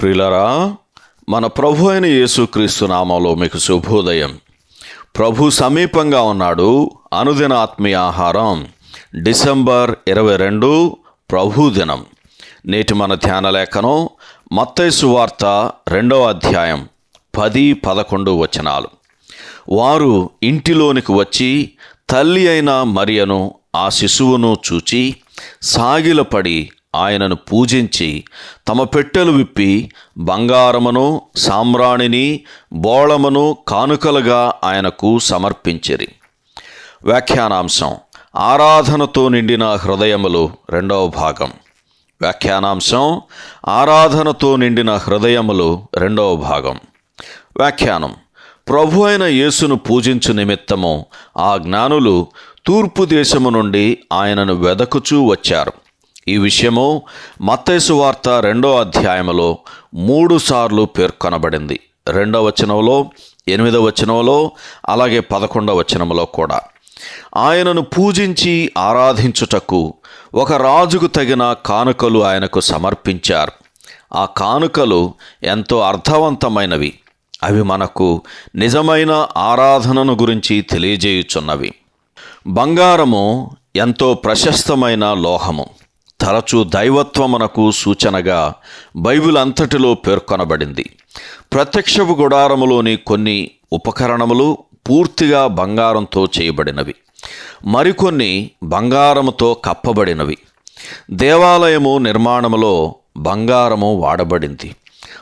ప్రిలరా మన ప్రభు అయిన యేసుక్రీస్తు నామంలో మీకు శుభోదయం. ప్రభు సమీపంగా ఉన్నాడు అనుదిన ఆత్మీయ ఆహారం డిసెంబర్ ఇరవై రెండు ప్రభు దినం. నేటి మన ధ్యాన లేఖనం మత్తైసు వార్త రెండవ అధ్యాయం పది పదకొండు వచనాలు. వారు ఇంటిలోనికి వచ్చి తల్లి అయిన మరియను ఆ శిశువును చూచి సాగిలపడి ఆయనను పూజించి తమ పెట్టెలు విప్పి బంగారమును సామ్రాణిని బోళమును కానుకలుగా ఆయనకు సమర్పించిరి. వ్యాఖ్యానాంశం. ఆరాధనతో నిండిన హృదయములు రెండవ భాగం. వ్యాఖ్యానాంశం. ఆరాధనతో నిండిన హృదయములు రెండవ భాగం. వ్యాఖ్యానం. ప్రభు అయిన యేసును పూజించు నిమిత్తము ఆ జ్ఞానులు తూర్పు దేశము నుండి ఆయనను వెదకుచూ వచ్చారు. ఈ విషయము మత్తైసు వార్త రెండో అధ్యాయములో మూడు సార్లు పేర్కొనబడింది. రెండవ వచనంలో ఎనిమిదవ వచనంలో అలాగే పదకొండవ వచనంలో కూడా. ఆయనను పూజించి ఆరాధించుటకు ఒక రాజుకు తగిన కానుకలు ఆయనకు సమర్పించారు. ఆ కానుకలు ఎంతో అర్థవంతమైనవి. అవి మనకు నిజమైన ఆరాధనను గురించి తెలియజేయుచున్నవి. బంగారము ఎంతో ప్రశస్తమైన లోహము. తరచూ దైవత్వమునకు సూచనగా బైబిల్ అంతటిలో పేర్కొనబడింది. ప్రత్యక్షపు గుడారములోని కొన్ని ఉపకరణములు పూర్తిగా బంగారంతో చేయబడినవి. మరికొన్ని బంగారముతో కప్పబడినవి. దేవాలయము నిర్మాణములో బంగారము వాడబడింది.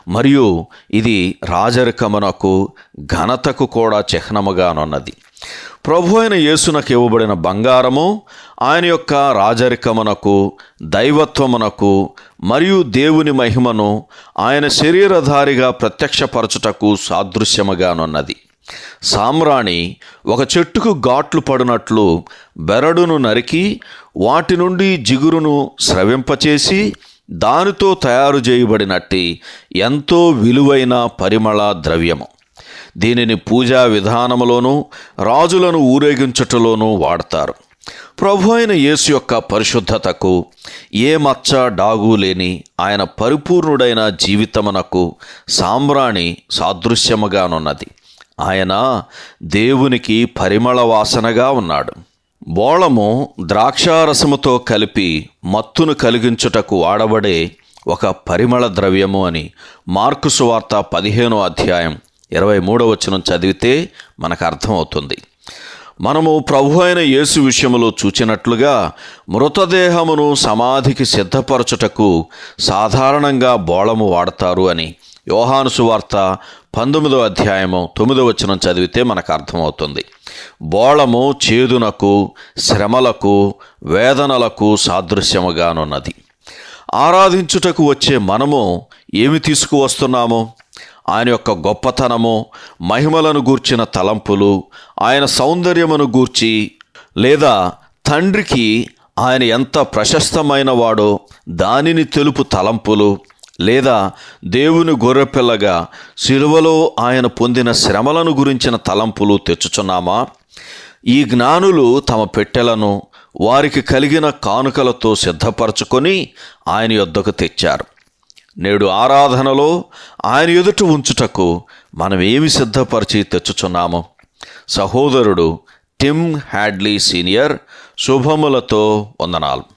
మరియు ఇది రాజరికమునకు ఘనతకు కూడా చిహ్నముగానున్నది. ప్రభు అయిన యేసునకు ఇవ్వబడిన బంగారము ఆయన యొక్క రాజరికమునకు దైవత్వమునకు మరియు దేవుని మహిమను ఆయన శరీరధారిగా ప్రత్యక్షపరచుటకు సాదృశ్యముగానున్నది. సామ్రాణి ఒక చెట్టుకు ఘాట్లు పడినట్లు బెరడును నరికి వాటి నుండి జిగురును స్రవింపచేసి దానితో తయారు చేయబడినట్టి ఎంతో విలువైన పరిమళ ద్రవ్యము. దీనిని పూజా విధానములోనూ రాజులను ఊరేగించుటలోనూ వాడతారు. ప్రభు అయిన యేసు యొక్క పరిశుద్ధతకు ఏ మచ్చ డాగు లేని ఆయన పరిపూర్ణుడైన జీవితమునకు సాంబ్రాణి సాదృశ్యముగానున్నది. ఆయన దేవునికి పరిమళ వాసనగా ఉన్నాడు. బోళము ద్రాక్షారసముతో కలిపి మత్తును కలిగించుటకు వాడబడే ఒక పరిమళ ద్రవ్యము అని మార్కు సువార్త పదిహేనో అధ్యాయం ఇరవై మూడవ వచనం చదివితే మనకు అర్థమవుతుంది. మనము ప్రభు అయిన యేసు విషయంలో చూచినట్లుగా మృతదేహమును సమాధికి సిద్ధపరచుటకు సాధారణంగా బోళము వాడతారు అని యోహాను సువార్త పంతొమ్మిదో అధ్యాయము తొమ్మిదో వచనం చదివితే మనకు అర్థమవుతుంది. బోళము చేదునకు శ్రమలకు వేదనలకు సాదృశ్యముగానున్నది. ఆరాధించుటకు వచ్చే మనము ఏమి తీసుకువస్తున్నాము? ఆయన యొక్క గొప్పతనము మహిమలను గూర్చిన తలంపులు ఆయన సౌందర్యమును గూర్చి లేదా తండ్రికి ఆయన ఎంత ప్రశస్తమైన వాడో దానిని తెలుపు తలంపులు లేదా దేవుని గొర్రెపిల్లగా సిలువలో ఆయన పొందిన శ్రమలను గురించిన తలంపులు తెచ్చుచున్నామా? ఈ జ్ఞానులు తమ పెట్టెలను వారికి కలిగిన కానుకలతో సిద్ధపరచుకొని ఆయన యొద్దకు తెచ్చారు. నేడు ఆరాధనలో ఆయన ఎదుట ఉంచుటకు మనం ఏమి సిద్ధపరిచి తెచ్చుచున్నాము? సహోదరుడు టిమ్ హ్యాడ్లీ సీనియర్ శుభములతో వందనాలు.